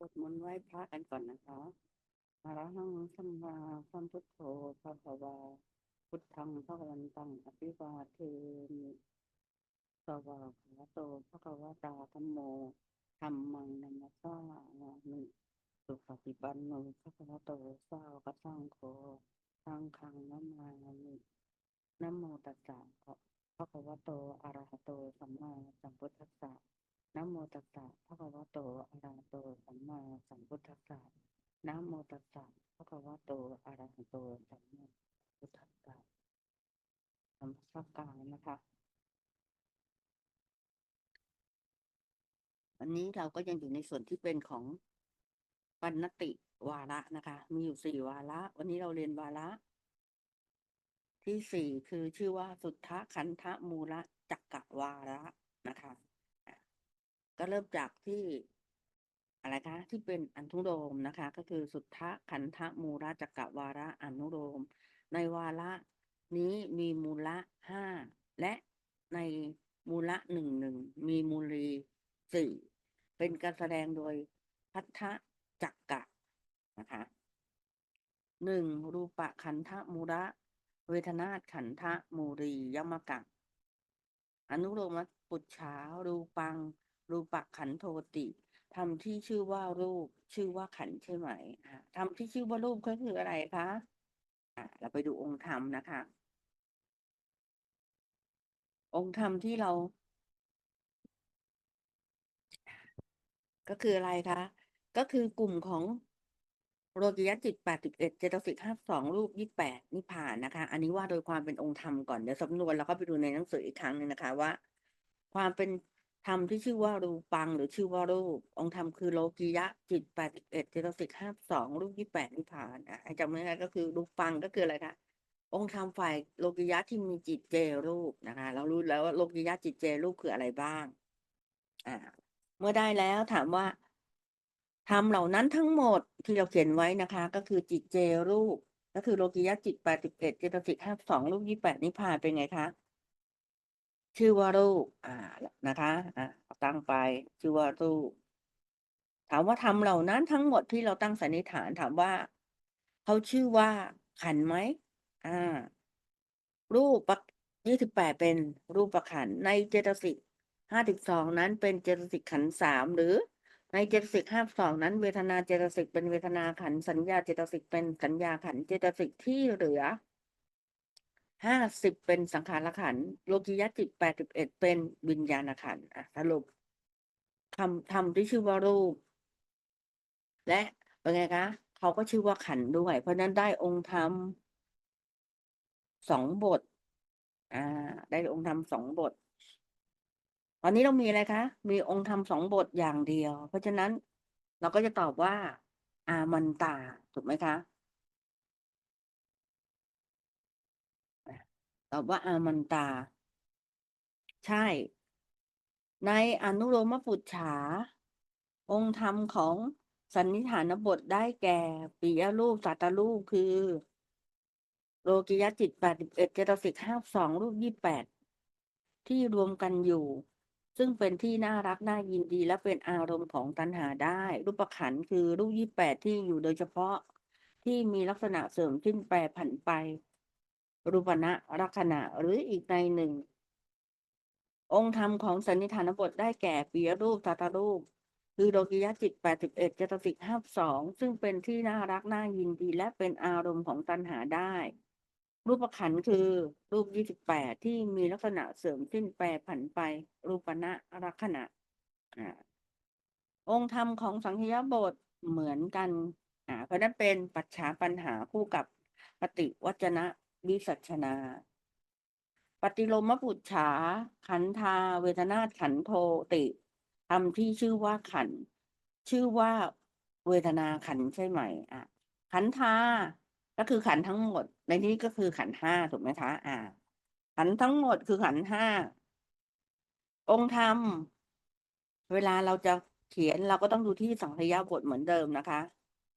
สวดมนต์ไหว้พระกันก่อนนะคะอะระหังสัมมาสัมพุทโธพระภวา พุทธังพระวันตังอภิวาเทมิสวากขาโตพระกวตาธัมโมธรรมังนัมสสามิสุปฏิปันโนพระควโตสาวกสังโฆสังฆังนามามินะโมตัสสะพระควโตอรหะโตสัมมาสัมพุทธัสสะ นะโมตัสสะภะคะวะโตอะระหะโตสัมมาสัมพุทธัสสะนะโมตัสสะภะคะวะโตอะระหะโตสัมมาสัมพุทธัสสะนมัสการนะคะ วันนี้เราก็ยังอยู่ในส่วนที่เป็นของปัณติวาระนะคะ มีอยู่สี่วาระ วันนี้เราเรียนวาระ ที่สี่คือชื่อว่าสุทธคันธมูละจักกะวาระนะคะ ก็เริ่มจากที่อะไรคะที่เป็นอนุโลมนะคะ ก็คือสุทธะขันธมูลจักกะวาระอนุโลมในวาระนี้มีมูละห้าและในมูละหนึ่งหนึ่งมีมูลีสี่เป็นการแสดงโดยพัทธจักกะนะคะหนึ่งรูปะขันธมูระ เวทนาขันธมูรียมกะอนุโลมปุจฉารูปัง รูปะขันโทติทำที่ชื่อว่ารูป ชื่อว่าขันใช่ไหมทำที่ชื่อว่ารูปก็คืออะไรคะเราไปดูองค์ธรรมนะคะ องค์ธรรมที่เรา ก็คืออะไรคะ ก็คือกลุ่มของโลกิยจิตแปดสิบเอ็ดเจตสิกห้าสองรูปยี่แปดนิพพานนะคะ อันนี้ว่าโดยความเป็นองค์ธรรมก่อน เดี๋ยวสำนวนเราก็ไปดูในหนังสืออีกครั้งหนึ่งนะคะว่า ความเป็น ธรรมที่ชื่อว่ารูปังหรือชื่อว่ารูป องค์ธรรมคือโลกิยะจิตแปดสิบเอ็ดเจตสิกห้าสองรูปยี่แปดนิพพานอะจำง่ายๆก็คือรูปังก็คืออะไรคะองค์ธรรมฝ่ายโลกิยะที่มีจิตเจรูปนะคะ เรารู้แล้วว่าโลกิยะจิตเจรูปคืออะไรบ้าง อ่า เมื่อได้แล้วถามว่าธรรมเหล่านั้นทั้งหมดที่เราเขียนไว้นะคะ ก็คือจิตเจรูป ก็คือโลกิยะจิตแปดสิบเอ็ดเจตสิกห้าสองรูปยี่แปดนิพพานเป็นไงคะ ชื่อว่ารูปอ่านะคะอ่าตั้งไปชื่อว่ารูป ถามว่าธรรมเหล่านั้นทั้งหมดที่เราตั้งสันนิษฐานถามว่าเขาชื่อว่าขันไหมอ่า รูปปักยี่สิบแปดเป็นรูปประขันในเจตสิกห้าสิบสองนั้นเป็นเจตสิกขันสามหรือในเจตสิกห้าสองนั้นเวทนาเจตสิกเป็นเวทนาขันสัญญาเจตสิกเป็นสัญญาขันเจตสิกที่เหลือ ห้าสิบเป็นสังขารขันโลกิยะจิตแปดสิบเอ็ดเป็นวิญญาณขันอะสรุปคำธรรมที่ชื่อว่ารูป และเป็นไงคะเขาก็ชื่อว่าขันด้วย เพราะนั้นได้องค์ธรรมสองบท อ่า ได้องค์ธรรมสองบท ตอนนี้เรามีอะไรคะ มีองค์ธรรมสองบทอย่างเดียว เพราะฉะนั้นเราก็จะตอบว่า อามันตาถูกไหมคะ ตอบว่าอามันตา ใช่ ในอนุโลมปุจฉา องค์ธรรมของสันนิฐานบทได้แก่ปิยรูปสัตตรูปคือ โลกิยจิตแปดสิบเอ็ดเจตสิกห้าสองรูปยี่แปดที่รวมกันอยู่ ซึ่งเป็นที่น่ารักน่ายินดี และเป็นอารมณ์ของตัณหาได้ รูปขันคือรูปยี่แปดที่อยู่โดยเฉพาะที่มีลักษณะเสริมขึ้นแปรผันไป รูปณะลักษณะหรืออีกในหนึ่ง องค์ธรรมของสันนิฐานบทได้แก่ปิยรูปตาตารูป คือโลกิยจิตแปดสิบเอ็ดจตสิกห้าสองซึ่งเป็นที่น่ารักน่ายินดีและเป็นอารมณ์ของตัณหาได้ รูปขันคือรูปยี่สิบแปดที่มีลักษณะเสริมสิ้นแปรผันไป รูปณะลักษณะองค์ธรรมของสังคยบทเหมือนกันอ่าเพราะนั้นเป็นปัจฉาปัญหาคู่กับปฏิวัจนะ วิสัชนา ปฏิโลมปุจฉา ขันธา เวทนาขันโทติทำที่ชื่อว่าขัน ชื่อว่าเวทนาขันใช่ไหมอะขันธาก็คือขันทั้งหมด ในนี้ก็คือขันห้าถูกไหมคะ อ่า ขันทั้งหมดคือขันห้าองค์ธรรม เวลาเราจะเขียนเราก็ต้องดูที่สังคยบทเหมือนเดิมนะคะ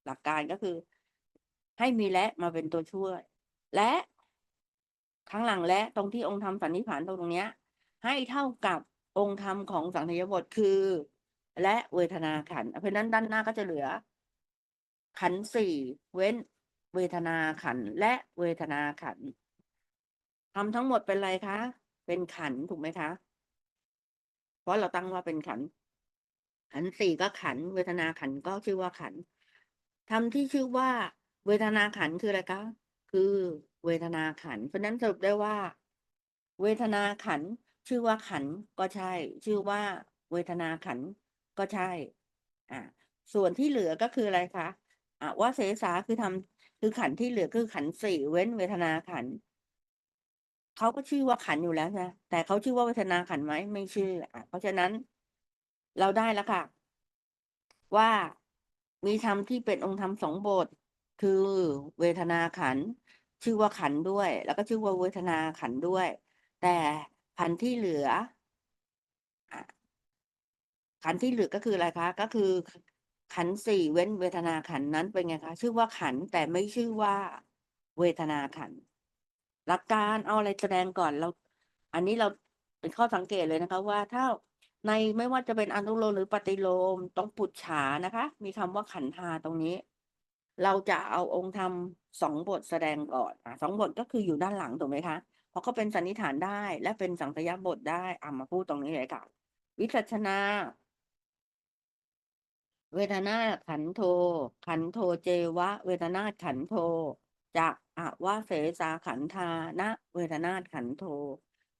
หลักการก็คือ ให้มีและมาเป็นตัวช่วย และ ข้างหลังและตรงที่องค์ธรรมสันนิษฐานตรงเนี้ย ให้เท่ากับองค์ธรรมของสังคยบทคือ และเวทนาขันเพราะนั้นด้านหน้าก็จะเหลือ ขันสี่เว้น เวทนาขันและเวทนาขันทำทั้งหมดเป็นอะไรคะ เป็นขันถูกไหมคะ เพราะเราตั้งว่าเป็นขัน ขันสี่ก็ขัน เวทนาขันก็ชื่อว่าขันทำที่ชื่อว่า เวทนาขันคืออะไรคะ คือ เวทนาขัน เพราะนั้นสรุปได้ว่า เวทนาขัน ชื่อว่าขันก็ใช่ ชื่อว่า เวทนาขันก็ใช่ อ่าส่วนที่เหลือก็คืออะไรคะอะว่าเสสาคือทำคือขันที่เหลือคือขันสี่เว้นเวทนาขันเขาก็ชื่อว่าขันอยู่แล้วนะแต่เขาชื่อว่าเวทนาขันไหมไม่ชื่ออะเพราะฉะนั้นเราได้แล้วค่ะ ว่ามีธรรมที่เป็นองค์ธรรมสองบท คือเวทนาขัน ชื่อว่าขันด้วย แล้วก็ชื่อว่าเวทนาขันด้วย แต่ขันที่เหลือขันที่เหลือก็คืออะไรคะ ก็คือขันสี่เว้นเวทนาขันนั้นเป็นไงคะชื่อว่าขันแต่ไม่ชื่อว่าเวทนาขัน หลักการเอาอะไรแสดงก่อนเรา อันนี้เราเป็นข้อสังเกตเลยนะคะ ว่าถ้าในไม่ว่าจะเป็นอนุโลมหรือปฏิโลมต้องปุจฉานะคะ มีคำว่าขันธาตรงนี้ เราจะเอาองค์ธรรมสองบทแสดงก่อนอะสองบทก็คืออยู่ด้านหลังถูกไหมคะเพราะเขาเป็นสันนิษฐานได้และเป็นสังคยบทได้อะมาพูดตรงนี้เลยค่ะ วิจัชนา เวทนาขันโท ขันโทเจวะ เวทนาขันโทจากอวาเสสาขันธานะ เวทนาขันโท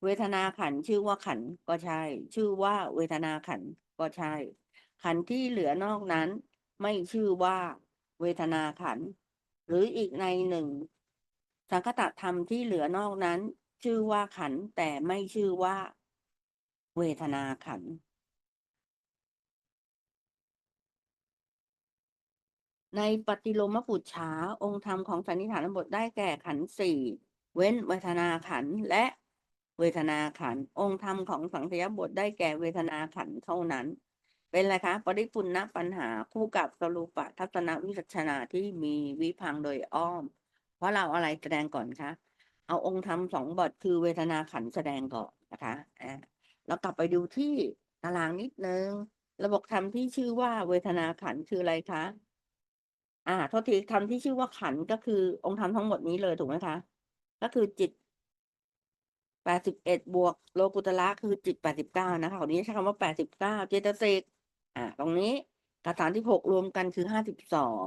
เวทนาขันชื่อว่าขันก็ใช่ ชื่อว่าเวทนาขันก็ใช่ ขันที่เหลือนอกนั้น ไม่ชื่อว่า เวทนาขัน หรืออีกในหนึ่ง สังคตธรรมที่เหลือนอกนั้น ชื่อว่าขันแต่ไม่ชื่อว่า เวทนาขัน ในปฏิโลมปุจฉาองค์ธรรมของสันนิฐานบทได้แก่ขันสี่เว้นเวทนาขันและเวทนาขันองค์ธรรมของสังคยบทได้แก่เวทนาขันเท่านั้น เป็นอะไรคะปริปุณณปัญหาคู่กับสรุปะทัศนวิจัชนาที่มีวิพังโดยอ้อม เพราะเราอะไรแสดงก่อนคะ เอาองค์ธรรมสองบทคือเวทนาขันแสดงก่อนนะคะอ่าเรากลับไปดูที่ตารางนิดนึง ระบบธรรมที่ชื่อว่าเวทนาขันคืออะไรคะ อ่าโทษทีธรรมที่ชื่อว่าขันก็คือองค์ธรรมทั้งหมดนี้เลยถูกไหมคะ ก็คือจิตแปดสิบเอ็ดบวกโลกุตละคือจิตแปดสิบเก้านะคะคราวนี้ใช้คำว่าแปดสิบเก้าเจตสิก อ่าตรงนี้กับฐานที่หกรวมกันคือห้าสิบสอง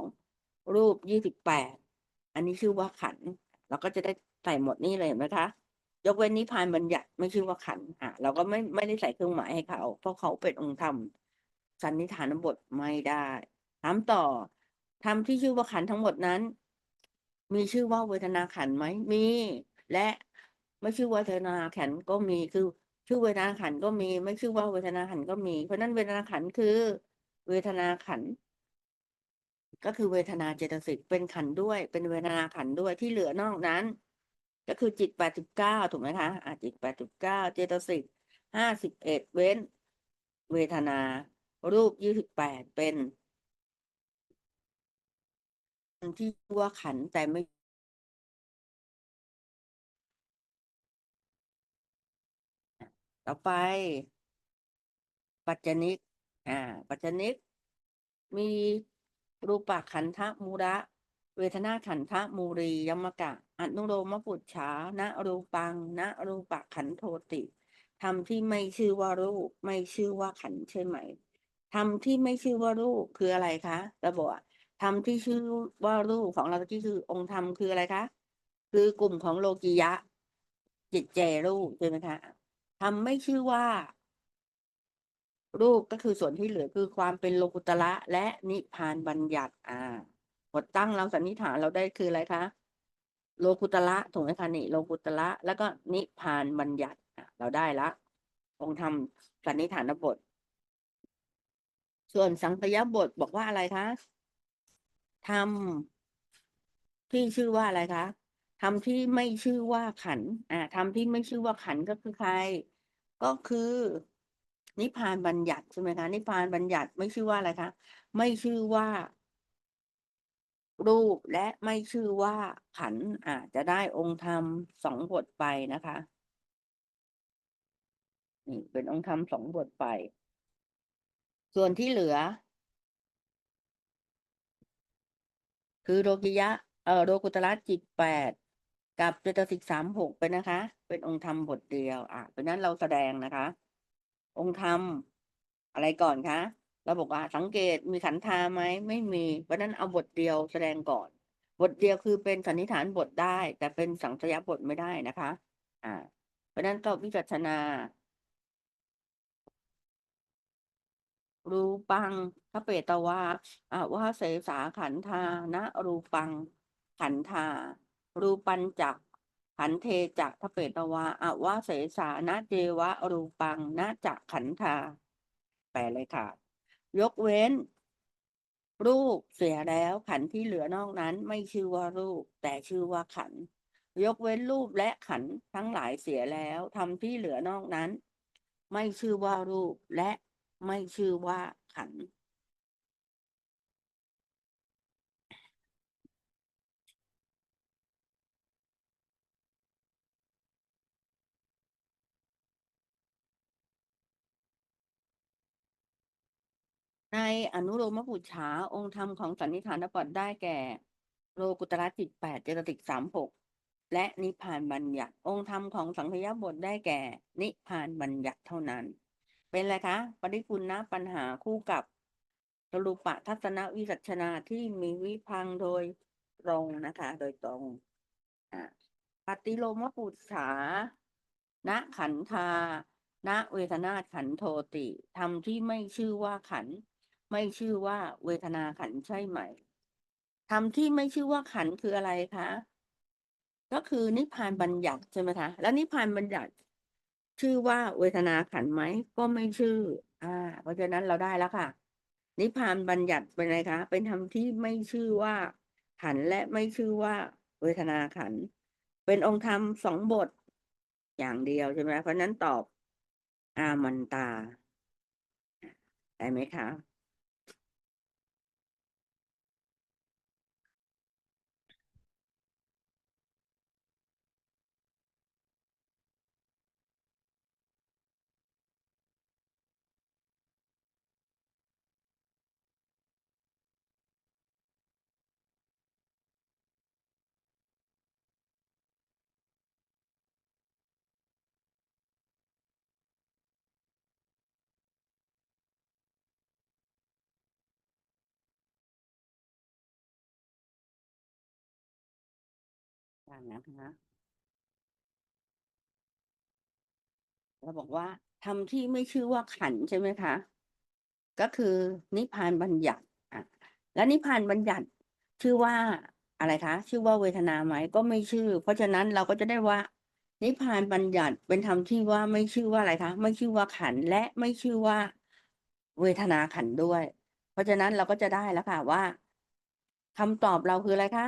รูปยี่สิบแปดอันนี้ชื่อว่าขันเราก็จะได้ใส่หมดนี่เลยเห็นไหมคะ ยกเว้นนิพพานบัญญัติไม่ชื่อว่าขันอะเราก็ไม่ไม่ได้ใส่เครื่องหมายให้เขา เพราะเขาเป็นองค์ธรรมสันนิฐานบทไม่ได้ถามต่อธรรมที่ชื่อว่าขันทั้งหมดนั้น มีชื่อว่าเวทนาขันไหมมี และไม่ชื่อว่าเวทนาขันก็มีคือ ชื่อเวทนาขันก็มีไม่ชื่อว่าเวทนาขันก็มี เพราะนั้นเวทนาขันคือ เวทนาขัน ก็คือเวทนาเจตสิกเป็นขันด้วย เป็นเวทนาขันด้วยที่เหลือนอกนั้น ก็คือจิตแปดสิบเก้าถูกไหมคะอะจิตแปดสิบเก้าเจตสิกห้าสิบเอ็ดเว้น เวทนา รูปยี่สิบแปดเป็นที่ว่าขันแต่ไม่ ต่อไป ปัจจนิก อ่า ปัจจนิก มีรูปขันธมูระ เวทนาขันธมูรียมกะอนุโลมปุจฉานะรูปังนะรูปขันโทติทำที่ไม่ชื่อว่ารูป ไม่ชื่อว่าขันใช่ไหมทำที่ไม่ชื่อว่ารูปคืออะไรคะระบอกทำที่ชื่อว่ารูปของเราที่คือองค์ธรรมคืออะไรคะ คือกลุ่มของโลกิยะ จิตเจรูปใช่ไหมคะ ทำไม่ชื่อว่า รูปก็คือส่วนที่เหลือคือความเป็นโลกุตละและนิพพานบัญญัติ อ่าหมดตั้งเราสันนิษฐานเราได้คืออะไรคะโลกุตละถูกไหมคะนี่โลกุตละแล้วก็นิพพานบัญญัติอะเราได้ละ องค์ธรรมสันนิษฐานบท ส่วนสังคยบทบอกว่าอะไรคะทำที่ชื่อว่าอะไรคะ ทำที่ไม่ชื่อว่าขันอ่าทำที่ไม่ชื่อว่าขันก็คือใคร ก็คือ นิพพานบัญญัติใช่ไหมคะนิพพานบัญญัติไม่ชื่อว่าอะไรคะไม่ชื่อว่า รูปและไม่ชื่อว่าขันธ์อาจจะได้องค์ธรรมสองบทไปนะคะนี่เป็นองค์ธรรมสองบทไป ส่วนที่เหลือ คือโลกิยะเอ่อโลกุตระจิตแปด กับเจตสิกสามหกเป็นนะคะ เป็นองค์ธรรมบทเดียว อะเพราะนั้นเราแสดงนะคะ องค์ธรรมอะไรก่อนคะเราบอกว่าสังเกตมีขันธาไหมไม่มี เพราะนั้นเอาบทเดียวแสดงก่อน บทเดียวคือเป็นสันนิษฐานบทได้ แต่เป็นสังสยบทไม่ได้นะคะ อ่า เพราะนั้นก็วิจัชนารูปังทเปตวาอะวะเสสาขันธานะรูปังขันธา รูปัญจักขันเทจักทเปตวาอวะเสสานะเจวะ รูปังนะจักขันธาแปลเลยค่ะ ยกเว้น รูปเสียแล้วขันที่เหลือนอกนั้นไม่ชื่อว่ารูป แต่ชื่อว่าขัน ยกเว้นรูปและขันทั้งหลายเสียแล้วทำที่เหลือนอกนั้น ไม่ชื่อว่ารูปและไม่ชื่อว่าขันธ ในอนุโลมปุจฉาองค์ธรรมของสันนิฐานปฏได้แก่ โลกุตระจิตแปดเจตติกสามหกและนิพพานบัญญัติองค์ธรรมของสังคยบทได้แก่ นิพพานบัญญัติเท่านั้น เป็นไรคะปริคุณนะปัญหาคู่กับสรุปะทัศนวิสัชนาที่มีวิพังโดยตรงนะคะ โดยตรงอ่าปฏิโลมปุจฉาณขันธาณเวทนาขันโทติธรรมที่ไม่ชื่อว่าขันธ ไม่ชื่อว่าเวทนาขันใช่ไหมธรรมที่ไม่ชื่อว่าขันคืออะไรคะ ก็คือนิพพานบัญญัติใช่ไหมคะแล้วนิพพานบัญญัติ ชื่อว่าเวทนาขันไหมก็ไม่ชื่อ อ่า เพราะฉะนั้นเราได้แล้วค่ะ นิพพานบัญญัติเป็นอะไรคะ เป็นธรรมที่ไม่ชื่อว่าขันและไม่ชื่อว่า เวทนาขัน เป็นองค์ธรรมสองบท อย่างเดียวใช่ไหมเพราะฉะนั้นตอบอามันตา ได้ไหมคะางนะคะเราบอกว่าทำที่ไม่ชื่อว่าขันใช่ไหมคะ ก็คือนิพพานบัญญัติอะและนิพพานบัญญัติชื่อว่าอะไรคะ ชื่อว่าเวทนาไหมก็ไม่ชื่อ เพราะฉะนั้นเราก็จะได้ว่า นิพพานบัญญัติเป็นธรรมที่ว่าไม่ชื่อว่าอะไรคะ ไม่ชื่อว่าขันและไม่ชื่อว่าเวทนาขันด้วย เพราะฉะนั้นเราก็จะได้แล้วค่ะว่าคำตอบเราคืออะไรคะ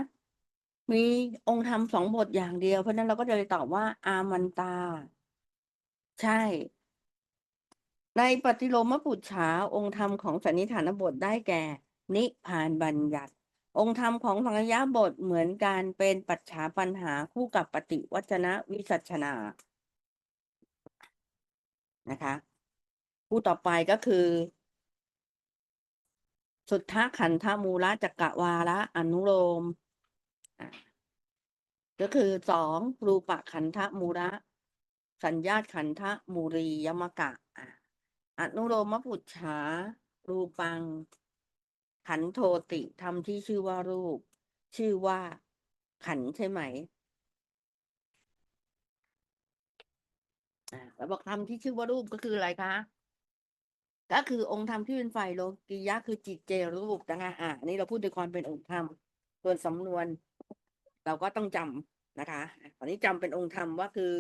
มีองค์ธรรมสองบทอย่างเดียว เพราะนั้นเราก็จะเลยตอบว่า อามันตา ใช่ ในปฏิโลมปุจฉาองค์ธรรมของสันนิฐานบทได้แก่ นิพานบัญญัติ องค์ธรรมของสังยะบทเหมือนกันเป็นปัจฉาปัญหาคู่กับปฏิวัจนะวิสัชนานะคะคู่ต่อไปก็คือ สุทธขันธมูลจักรวาระอนุโลม ก็คือสองรูปะขันธมูระ สัญญาตขันธมูรียมกะอนุโลมปุจฉารูปัง ขันโทติทำที่ชื่อว่ารูป ชื่อว่าขันใช่ไหมอ่าแล้วบอกธรรมที่ชื่อว่ารูปก็คืออะไรคะก็คือองค์ธรรมที่เป็นฝ่ายโลกิยะคือจิตเจรูปนะคะอ่านนี้เราพูดในความเป็นองค์ธรรมส่วนสำนวน เราก็ต้องจำนะคะตอนนี้จำเป็นองค์ธรรมว่าคือ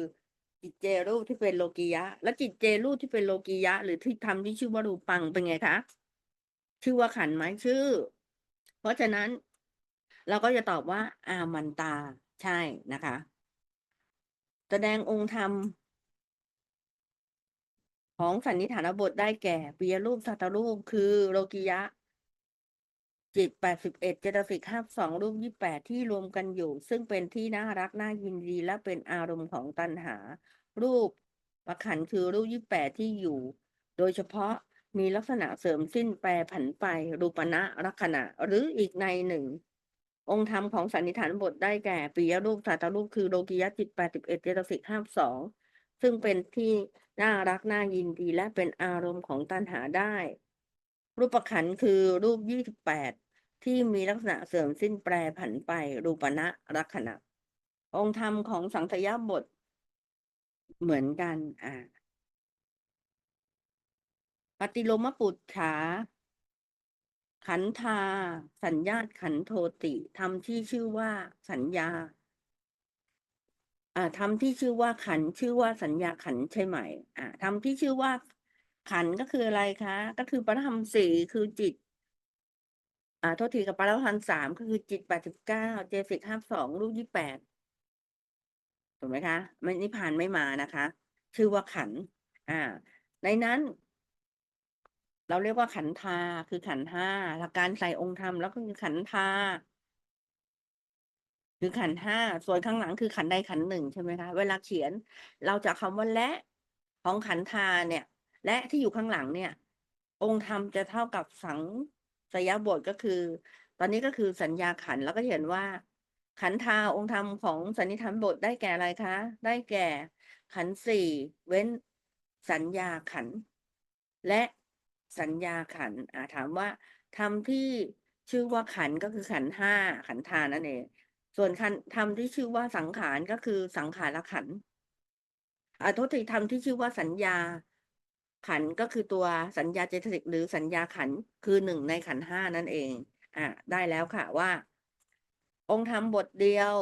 จิตเจรูปที่เป็นโลกิยะ แล้วจิตเจรูปที่เป็นโลกิยะ หรือที่ทำที่ชื่อว่ารูปังเป็นไงคะชื่อว่าขันไหมชื่อ เพราะฉะนั้นเราก็จะตอบว่า อามันตาใช่นะคะ แสดงองค์ธรรม ของสันนิฐานบทได้แก่ปิยรูปสัตตรูปคือโลกิยะ จิตแปดสิบเอ็ดเจตสิกห้าสองรูปยี่แปดที่รวมกันอยู่ ซึ่งเป็นที่น่ารักน่ายินดีและเป็นอารมณ์ของตัณหา รูปประขันคือรูปยี่แปดที่อยู่ โดยเฉพาะมีลักษณะเสริมสิ้นแปรผันไป รูปนะลักษณะ หรืออีกในหนึ่ง องค์ธรรมของสันนิฐานบทได้แก่ปิยรูปสัตรูปคือโลกิยจิตแปดสิบเอ็ดเจตสิกห้าสองซึ่งเป็นที่น่ารักน่ายินดีและเป็นอารมณ์ของตัณหาได้ รูปขันคือรูปยี่สิบแปดที่มีลักษณะเสริมสิ้นแปรผันไป รูปนะลักษณะ องค์ธรรมของสังสยาบท เหมือนกัน อ่าปฏิโลมปุจฉาขันธา สัญญาตขันโทติทำที่ชื่อว่าสัญญาอ่าทำที่ชื่อว่าขันชื่อว่าสัญญาขันใช่ไหมอ่าทำที่ชื่อว่า ขันก็คืออะไรคะ ก็คือปรธรรมสี่คือจิต อ่าโทษทีกับปรธรรมสามก็คือจิตแปดสิบเก้าเจสิกห้าสองรูปยี่แปดถูกไหมคะไม่นิพพานไม่มานะคะ ชื่อว่าขัน อ่า ในนั้น เราเรียกว่าขันธาคือขันห้าหลักการใส่องค์ธรรมแล้วก็คือขันธาคือขันห้าส่วนข้างหลังคือขันใดขันหนึ่งใช่ไหมคะ เวลาเขียน เราจะคำว่าและของขันธาเนี่ย และที่อยู่ข้างหลังเนี่ย องค์ธรรมจะเท่ากับสังสยบทก็คือ ตอนนี้ก็คือสัญญาขันแล้วก็เห็นว่า ขันธาองค์ธรรมของสันนิธานบทได้แก่อะไรคะ ได้แก่ขันสี่เว้นสัญญาขัน และสัญญาขันอ่าถามว่าธรรมที่ชื่อว่าขันก็คือขันห้าขันธานั่นเองส่วนขันธรรมที่ชื่อว่าสังขารก็คือสังขารขันอ่าทษทีธรรมที่ชื่อว่าสัญญา ขันก็คือตัวสัญญาเจตสิกหรือสัญญาขันคือหนึ่งในขันห้านั่นเอง อ่าได้แล้วค่ะว่า องค์ธรรมบทเดียว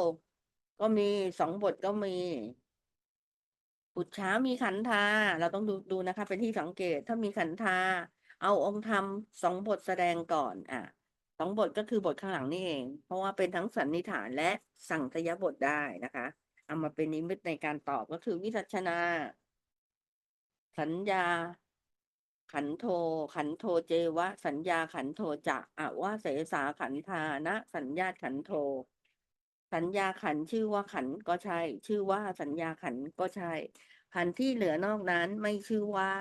ก็มีสองบทก็มีปุจฉามีขันธาเราต้องดูดูนะคะ เป็นที่สังเกตถ้ามีขันธาเอาองค์ธรรมสองบทแสดงก่อน อะสองบทก็คือบทข้างหลังนี่เอง เพราะว่าเป็นทั้งสันนิฐานและสั่งสยบทได้นะคะ เอามาเป็นนิมิตในการตอบก็คือวิสัชนา สัญญา ขันโท ขันโทเจวะ สัญญาขันโทจะอะวะเสสาขันธานะ สัญญาขันโท สัญญาขันชื่อว่าขันก็ใช่ ชื่อว่าสัญญาขันก็ใช่ ขันที่เหลือนอกนั้นไม่ชื่อว่า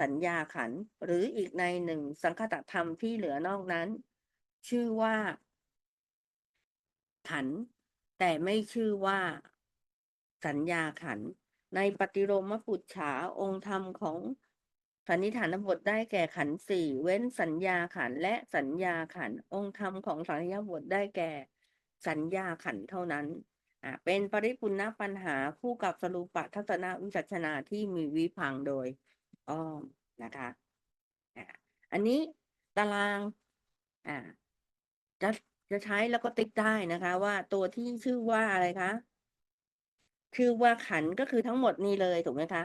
สัญญาขัน หรืออีกในหนึ่งสังคตธรรมที่เหลือนอกนั้น ชื่อว่า ขัน แต่ไม่ชื่อว่า สัญญาขัน ในปฏิโลมปุจฉาองค์ธรรมของสันนิฐานบทได้แก่ขันสี่เว้นสัญญาขันและสัญญาขันองค์ธรรมของสัญญาบทได้แก่ สัญญาขันเท่านั้นอ่าเป็นปริปุณณปัญหาคู่กับสรุปทัศนวิจัชนาที่มีวิพังโดยอ้อมนะคะอ่าอันนี้ตารางอ่าจะจะใช้แล้วก็ติ๊กได้นะคะ ว่าตัวที่ชื่อว่าอะไรคะ ชื่อว่าขันก็คือทั้งหมดนี้เลยถูกไหมคะ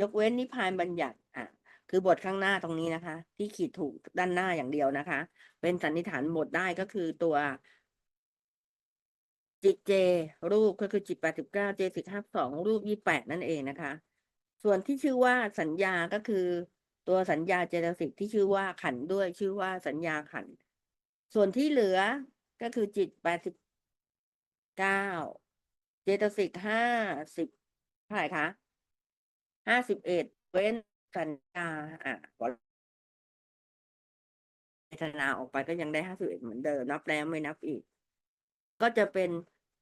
ยกเว้นนิพพานบัญญัติอะคือบทข้างหน้าตรงนี้นะคะ ที่ขีดถูกด้านหน้าอย่างเดียวนะคะ เป็นสันนิษฐานบทได้ก็คือตัว จิตเจ รูปก็คือจิตแปดสิบเก้าเจสิกห้าสองรูปยี่แปดนั่นเองนะคะ ส่วนที่ชื่อว่าสัญญาก็คือ ตัวสัญญาเจตสิกที่ชื่อว่าขันด้วยชื่อว่าสัญญาขัน ส่วนที่เหลือก็คือจิตแปดสิบเก้า เจตสิกห้าสิบเท่าไหร่คะห้าสิบเอ็ดเว้นสัญญาอะพอพิจารณาออกไปก็ยังได้ห้าสิบเอ็ดเหมือนเดิมนับแล้วไม่นับอีก ก็จะเป็น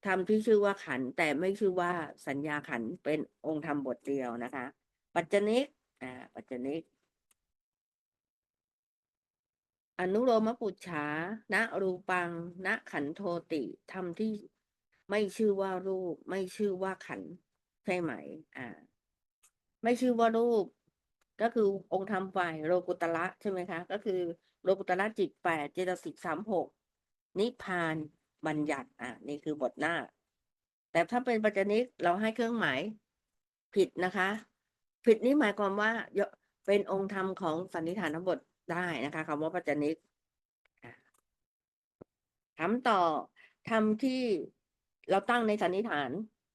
ธรรมที่ชื่อว่าขัน แต่ไม่ชื่อว่าสัญญาขันเป็นองค์ธรรมบทเดียวนะคะ ปัจจนิกอ่าปัจจนิกอนุโลมปุจฉาณรูปัง ณขันโทติธรรมที่ ไม่ชื่อว่ารูป ไม่ชื่อว่าขันใช่ไหม อ่า ไม่ชื่อว่ารูป ก็คือองค์ธรรมฝ่ายโลกุตระใช่ไหมคะ ก็คือโลกุตระจิตแปดเจตสิกสามหกนิพพานบัญญัติ อะนี่คือบทหน้า แต่ถ้าเป็นปัจจนิกเราให้เครื่องหมายผิดนะคะ ผิดนี่หมายความว่าเป็นองค์ธรรมของสันนิฐานบทได้นะคะคำว่าปัจจนิกถามต่อธรรมที่ เราตั้งในสันนิษฐาน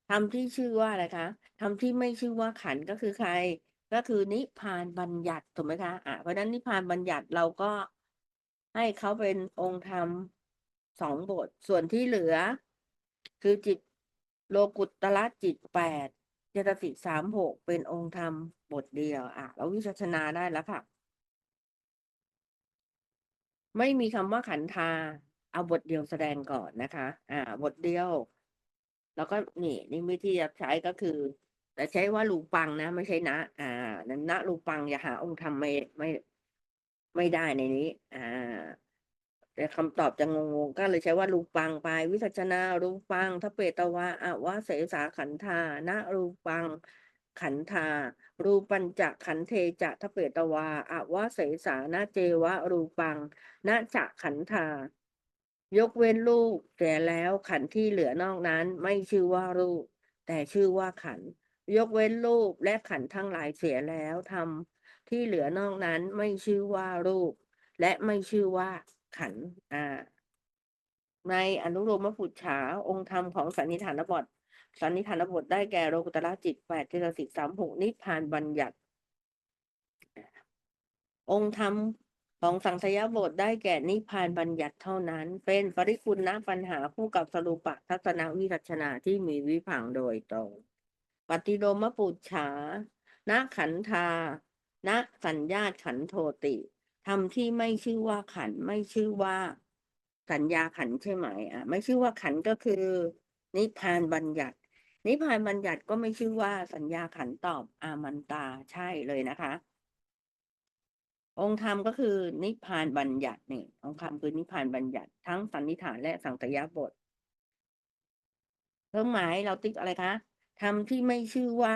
ธรรมที่ชื่อว่าอะไรคะธรรมที่ไม่ชื่อว่าขันก็คือใคร ก็คือนิพานบัญญัติถูกไหมคะอะเพราะนั้นนิพานบัญญัติเราก็ให้เขาเป็นองค์ธรรมสองบท ส่วนที่เหลือ คือจิตโลกุตละจิตแปดเจตสิกสามหกเป็นองค์ธรรมบทเดียว อะ เราวิจัชนาได้แล้วค่ะ ไม่มีคำว่าขันธาเอาบทเดียวแสดงก่อนนะคะ อ่า บทเดียว แล้วก็นี่นี่วิธีใช้ก็คือ แต่ใช้ว่ารูปังนะ ไม่ใช่นะ อ่านั้นนะรูปังอย่าหาองค์ธรรมไม่ไม่ไม่ได้ในนี้ อ่า แต่คำตอบจะงงๆก็เลยใช้ว่ารูปังไป วิสัชนารูปังทเปตวาอะวะเสสาขันธานะรูปังขันธา รูปัญจะขันเทจะทเปตวาอะวะเสสานะเจวะรูปังนะจะขันธา ยกเว้นรูปแต่แล้วขันที่เหลือนอกนั้นไม่ชื่อว่ารูปแต่ชื่อว่าขัน ยกเว้นรูปและขันทั้งหลายเสียแล้วทำที่เหลือนอกนั้นไม่ชื่อว่ารูปและไม่ชื่อว่าขันอ่าในอนุโลมปุจฉาองค์ธรรมของสันนิฐานบทสันนิฐานบทได้แก่โลกุตระจิตแปดเจตสิกสามหกนิพพานบัญญัติ องค์ธรรม ของสังสยบทได้แก่นิพพานบัญญัติเท่านั้น เป็นปริคุณณปัญหาคู่กับสรุปะทัศนวิรัชนาที่มีวิพังโดยตรง ปฏิโลมปุจฉาณขันธาณสัญญาขันโทติทำที่ไม่ชื่อว่าขันไม่ชื่อว่า สัญญาขันใช่ไหมอะไม่ชื่อว่าขันก็คือ นิพพานบัญญัติ นิพพานบัญญัติก็ไม่ชื่อว่าสัญญาขันตอบอามันตาใช่เลยนะคะ องค์ธรรมก็คือนิพพานบัญญัตินี่องค์ธรรมคือนิพพานบัญญัติทั้งสันนิษฐานและสังตยบทเครื่องหมายเราติ๊กอะไรคะธรรมที่ไม่ชื่อว่า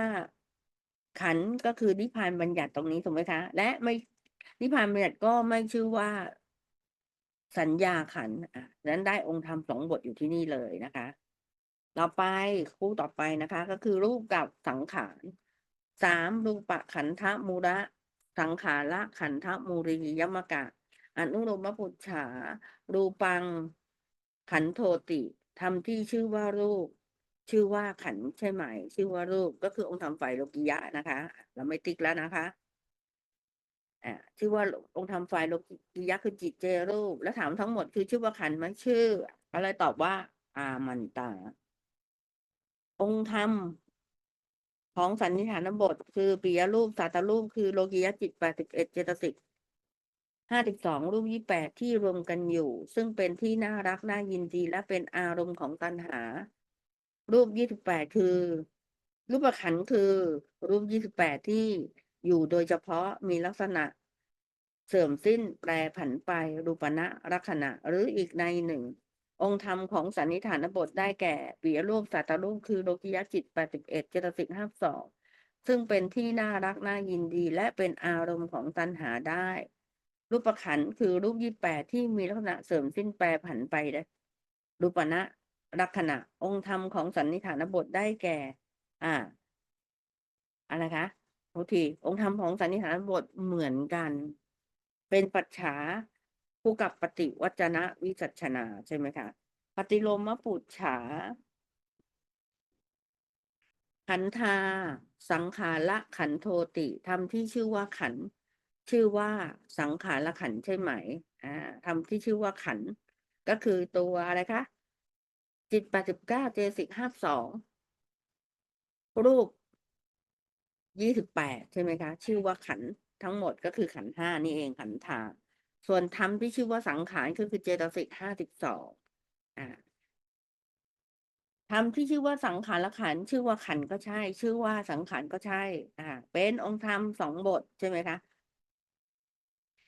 ขันก็คือนิพพานบัญญัติตรงนี้ถูกไหมคะ และไม่นิพพานบัญญัติก็ไม่ชื่อว่าสัญญาขันอะนั้นได้องค์ธรรมสองบทอยู่ที่นี่เลยนะคะ ต่อไปคู่ต่อไปนะคะ ก็คือรูปกับสังขารสามรูปะขันธมูระ สังขาระขันธมูรียมกะ อนุโลมปุจฉา รูปัง ขันโทติทำที่ชื่อว่ารูป ชื่อว่าขันใช่ไหม ชื่อว่ารูปก็คือองค์ธรรมฝ่ายโลกิยะนะคะ เราไม่ติ๊กแล้วนะคะอ่าชื่อว่าองค์ธรรมฝ่ายโลกิยะคือจิตเจรูป แล้วถามทั้งหมดคือชื่อว่าขันไหมชื่อ อะไรตอบว่า อามันตา องค์ธรรม ของสันนิฐานบท คือปิยรูปสัตรูป คือโลกิยะจิตแปดสิบเอ็ดเจตสิกห้าสิบสองรูปยี่แปดที่รวมกันอยู่ ซึ่งเป็นที่น่ารักน่ายินดีและเป็นอารมณ์ของตัณหา รูปยี่สิบแปดคือ รูปขันคือ รูปยี่สิบแปดที่อยู่โดยเฉพาะมีลักษณะ เสื่อมสิ้นแปรผันไปรูปณะลักษณะหรืออีกในหนึ่ง องค์ธรรมของสันนิฐานบทได้แก่ปิยรูปสัตตรูปคือโลกิยจิตแปดสิบเอ็ดเจตสิกห้าสองซึ่งเป็นที่น่ารักน่ายินดี และเป็นอารมณ์ของตัณหาได้ รูปขันคือรูปยี่แปดที่มีลักษณะเสริมสิ้นแปรผันไปได้รูปณะลักษณะองค์ธรรมของสันนิฐานบทได้แก่ อ่า อะไรคะโทษทีองค์ธรรมของสันนิฐานบทเหมือนกัน เป็นปัจฉา คู่กับปฏิวัจนะวิจัชนาใช่ไหมคะปฏิโลมปุจฉาขันธา สังขาระขันโทติทำที่ชื่อว่าขัน ชื่อว่าสังขารขันใช่ไหมอ่าทำที่ชื่อว่าขัน ก็คือตัวอะไรคะจิตแปดสิบเก้าเจสิกห้าสองรูปยี่สิบแปดใช่ไหมคะ ชื่อว่าขันทั้งหมดก็คือขันห้านี่เองขันธา ส่วนธรรมที่ชื่อว่าสังขารก็คือเจตสิกห้าสิบสองอ่าธรรมที่ชื่อว่าสังขารขันชื่อว่าขันก็ใช่ ชื่อว่าสังขารก็ใช่ อ่า เป็นองค์ธรรมสองบทใช่ไหมคะ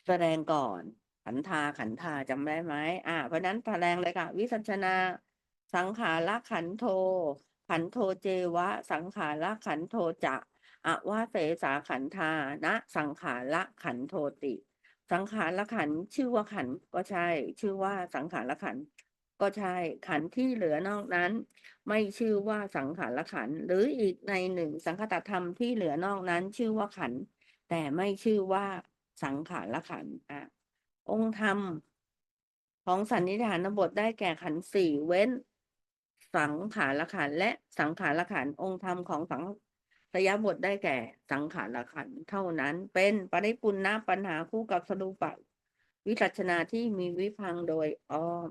แสดงก่อนขันธาขันธาจำได้ไหมอ่า เพราะนั้นแสดงเลยค่ะ วิสัชนา สังขารขันโท ขันโทเจวะ สังขารขันโทจะอวาเสสาขันธานะ สังขารขันโทติ สังขารละขันชื่อว่าขันก็ใช่ ชื่อว่าสังขารละขันก็ใช่ ขันที่เหลือนอกนั้น ไม่ชื่อว่าสังขารละขันหรืออีกในหนึ่งสังคตธรรมที่เหลือนอกนั้น ชื่อว่าขันแต่ไม่ชื่อว่าสังขารละขันอะองค์ธรรม ของสันนิฐานบทได้แก่ขันสี่เว้น สังขารละขันและสังขารละขันองค์ธรรมของสัง สยบทได้แก่สังขารขันเท่านั้น เป็นปริปุณณปัญหาคู่กับสรุปะวิจัชนาที่มีวิพังโดยอ้อม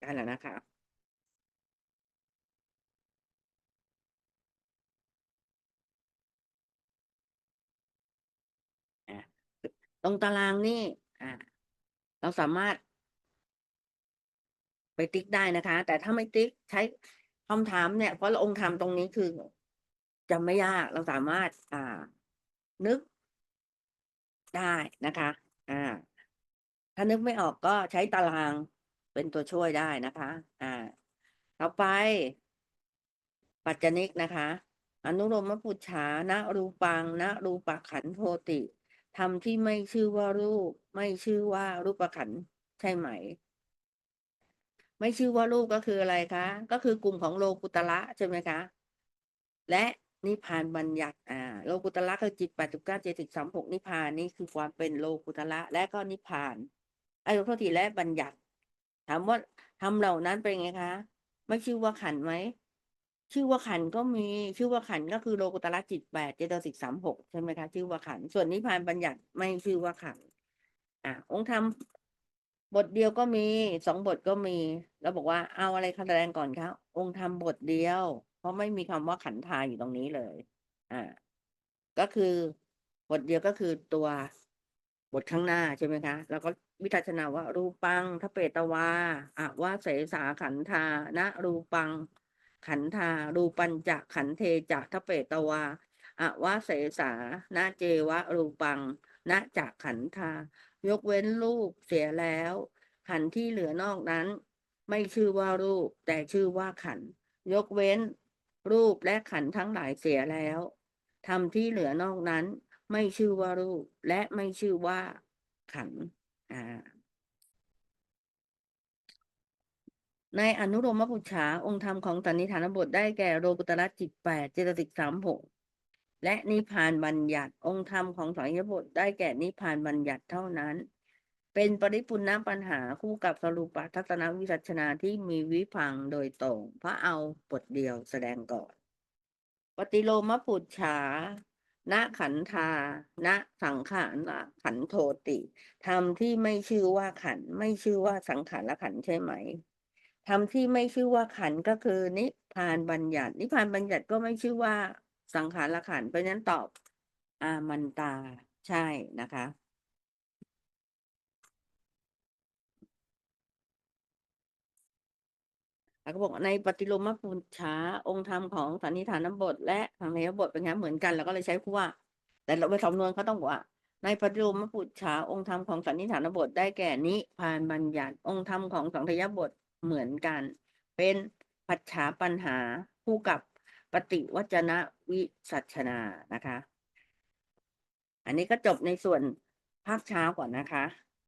ได้แล้วนะคะตรงตารางนี่อ่า เราสามารถ ไปติ๊กได้นะคะ แต่ถ้าไม่ติ๊กใช้คำถามเนี่ย เพราะเราองค์ธรรมตรงนี้คือ จะไม่ยากเราสามารถอ่า นึกได้นะคะ อ่า ถ้านึกไม่ออกก็ใช้ตารางเป็นตัวช่วยได้นะคะ อ่า ต่อไป ปัจจนิกนะคะ อนุโลมปุจฉานะรูปังนะรูปขันโทติทำที่ไม่ชื่อว่ารูป ไม่ชื่อว่ารูปขันใช่ไหม ไม่ชื่อว่ารูปก็คืออะไรคะ ก็คือกลุ่มของโลกุตระใช่ไหมคะ และ นิพพานบัญญัติอ่าโลกุตระคือจิตแปดสิบเก้าเจ็ดสิบสามหกนิพพานนี่คือความเป็นโลกุตระและก็นิพพานไอ้โทษทีและบัญญัติ ถามว่าทำเหล่านั้นเป็นไงคะไม่ชื่อว่าขันไหมชื่อว่าขันก็มีชื่อว่าขันก็คือโลกุตระจิตแปดเจตสิกสามหกใช่ไหมคะชื่อว่าขันส่วนนิพพานบัญญัติไม่ชื่อว่าขันอะองค์ธรรมบทเดียวก็มีสองบทก็มี แล้วบอกว่าเอาอะไรแสดงก่อนครับองค์ธรรมบทเดียว ราะไม่มีคำว่าขันธาอยู่ตรงนี้เลย อ่า ก็คือบทเดียวก็คือตัวบทข้างหน้าใช่ไหมคะ แล้วก็วิทัชนาว่า รูปังทเปตวาอะว่าเสสาขันธานะรูปัง ขันธา รูปัญจะขันเทจะทเปตวาอะว่าเสสานะเจวะ รูปังนะจะขันธา ยกเว้นรูปเสียแล้ว ขันที่เหลือนอกนั้น ไม่ชื่อว่ารูป แต่ชื่อว่าขัน ยกเว้น รูปและขันทั้งหลายเสียแล้วทำที่เหลือนอกนั้นไม่ชื่อว่ารูปและไม่ชื่อว่าขันอ่าในอนุโลมปุจฉาองค์ธรรมของสันนิฐานบทได้แก่โลกุตระจิตแปดเจตสิกสามหกและนิพพานบัญญัติองค์ธรรมของสังยบทได้แก่นิพพานบัญญัติเท่านั้น เป็นปริปุณณปัญหาคู่กับสรุปทัศนวิสัชนาที่มีวิพังโดยตรง พระเอาบทเดียวแสดงก่อน ปฏิโลมปุจฉาณขันธาณสังขารณขันโทติธรรมที่ไม่ชื่อว่าขัน ไม่ชื่อว่าสังขารละขันใช่ไหมธรรมที่ไม่ชื่อว่าขันก็คือนิพานบัญญัติ นิพานบัญญัติก็ไม่ชื่อว่าสังขารละขันเพราะฉะนั้นตอบอามันตาใช่นะคะ แล้วก็บอกในปฏิโลมปุญชาองค์ธรรมของสันนิฐานบท และสังเนบทเป็นไงเหมือนกันเราก็เลยใช้คำว่า แต่เราไปสำนวนเขาต้องบอกว่า ในปฏิโลมปุจฉาองค์ธรรมของสันนิฐานบทได้แก่นิพานบัญญัติองค์ธรรมของสังทยบทเหมือนกัน เป็นปัจฉาปัญหาคู่กับปฏิวัจนะวิสัชนานะคะ อันนี้ก็จบในส่วนภาคเช้าก่อนนะคะ